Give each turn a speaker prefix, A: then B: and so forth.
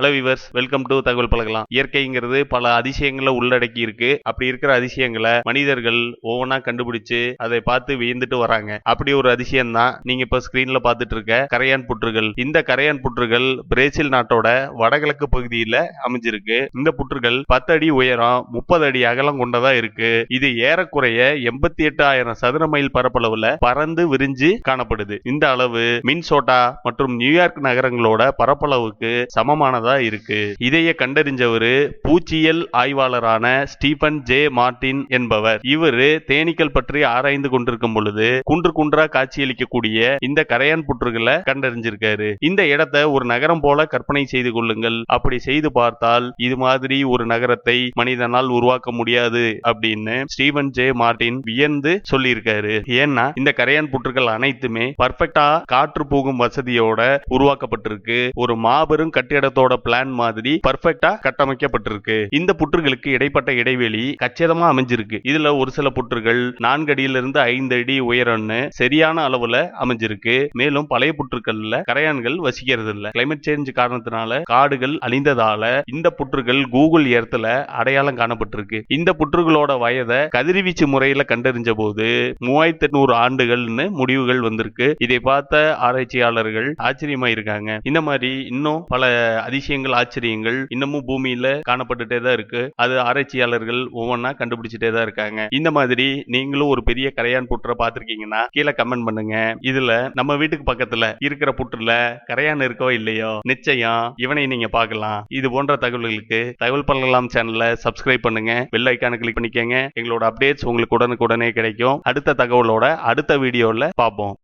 A: Hello viewers welcome to தகவல் பழகலாம். இயற்கைங்கிறது பல அதிசயங்களை உள்ளடக்கி இருக்கு அப்படி இருக்கிற அதிசயங்களை மனிதர்கள் ஒவ்வொன்றா கண்டுபிடிச்சு அதை பார்த்து வியந்துட்டு வராங்க. அப்படி ஒரு அதிசயம் தான் நீங்க இப்ப ஸ்கிரீன்ல பார்த்துட்டு இருக்க கரையான் புற்றுகள். இந்த கரையான் புற்றுகள் பிரேசில் நாட்டோட வடகிழக்கு பகுதியில அமைஞ்சிருக்கு. இந்த புற்றுகள் பத்து அடி உயரம் முப்பது அடி அகலம் கொண்டதா இருக்கு. இது ஏறக்குறைய எண்பத்தி எட்டு ஆயிரம் சதுர மைல் பரப்பளவுல பறந்து விரிஞ்சு காணப்படுது. இந்த அளவு மின்சோட்டா மற்றும் நியூயார்க் நகரங்களோட பரப்பளவுக்கு சமமானதா இருக்கு. இதைய கண்டறிஞ்சவர் பூச்சியல் ஆய்வாளரான ஸ்டீபன் ஜே மார்டின் என்பவர். இவர் தேனீக்கள் பற்றி ஆராய்ந்து கொண்டிருக்கும் பொழுது குன்று குன்றா காட்சியளிக்கக்கூடிய இந்த கரையான் புற்றுகளை கண்டறிஞ்சிருக்காரு. இந்த இடத்தை ஒரு நகரம் போல கற்பனை செய்து கொள்ளுங்கள். அப்படி செய்து பார்த்தால் இது மாதிரி ஒரு நகரத்தை மனிதனால் உருவாக்க முடியாது அப்படின்னு ஸ்டீவன் ஜே மார்டின் வியந்து சொல்லியிருக்காரு. ஏன்னா இந்த கரையான் புற்றுகள் அனைத்துமே பர்ஃபெக்டா காற்று போகும் வசதியோட உருவாக்கப்பட்டிருக்கு. ஒரு மாபெரும் கட்டிடத்தோட பிளான் மாதிரி பர்ஃபெக்டா கட்டமைக்கப்பட்டிருக்கு. இந்த புற்றுகளுக்கு இடைப்பட்ட இடைவெளி கச்சிதமா அமைஞ்சிருக்கு. இதுல ஒரு சில புற்றுகள் நான்கு அடியிலிருந்து ஐந்து அடி உயரம்னு சரியான அளவுல அமைஞ்சிருக்கு. மேலும் பழைய புற்றுக்கள்ல கரையான்கள் வசிக்கிறது இல்ல கிளைமேட் சேஞ்ச் காரணத்தினால காடுகள் அழிந்ததால இந்த புற்றுகள் கூகுள் எர்த்துல அடையாளம் காணப்பட்டிருக்கு. இந்த புற்றுகளோட வயதை கதிர்வீச்சு முறையில கண்டறிஞ்ச போது மூவாயிரத்தி எட்நூறு ஆண்டுகள்னு முடிவுகள் வந்திருக்கு. இதை பார்த்த ஆராய்ச்சியாளர்கள் ஆச்சரியமா இருக்காங்க இந்த மாதிரி இன்னும் பல அதிசயங்கள் ஆச்சரியங்கள் இன்னமும் பூமியில காணப்பட்டுட்டே தான் இருக்கு. அது ஆராய்ச்சியாளர்கள் ஒவ்வொன்றா கண்டுபிடிச்சிட்டே தான் இருக்காங்க. இந்த மாதிரி நீங்களும் ஒரு பெரிய கரையான் புற்றை பார்த்துருக்கீங்கன்னா கீழே கமெண்ட் பண்ணுங்க. இதுல நம்ம வீட்டுக்கு பக்கத்துல இருக்கிற புற்றுல கரையான் இருக்கோ இல்லையோ நிச்சயம் இவனை நீங்க பார்க்கலாம். இது போன்ற தகவல்களுக்கு தகவல் பண்ணலாம் சேனலை சப்ஸ்கிரைப் பண்ணுங்க. பெல் ஐக்கான கிளிக் பண்ணிக்கங்க. எங்களோட அப்டேட்ஸ் உங்களுக்கு உடனுக்குடனே கிடைக்கும். அடுத்த தகவலோட அடுத்த வீடியோல பார்ப்போம்.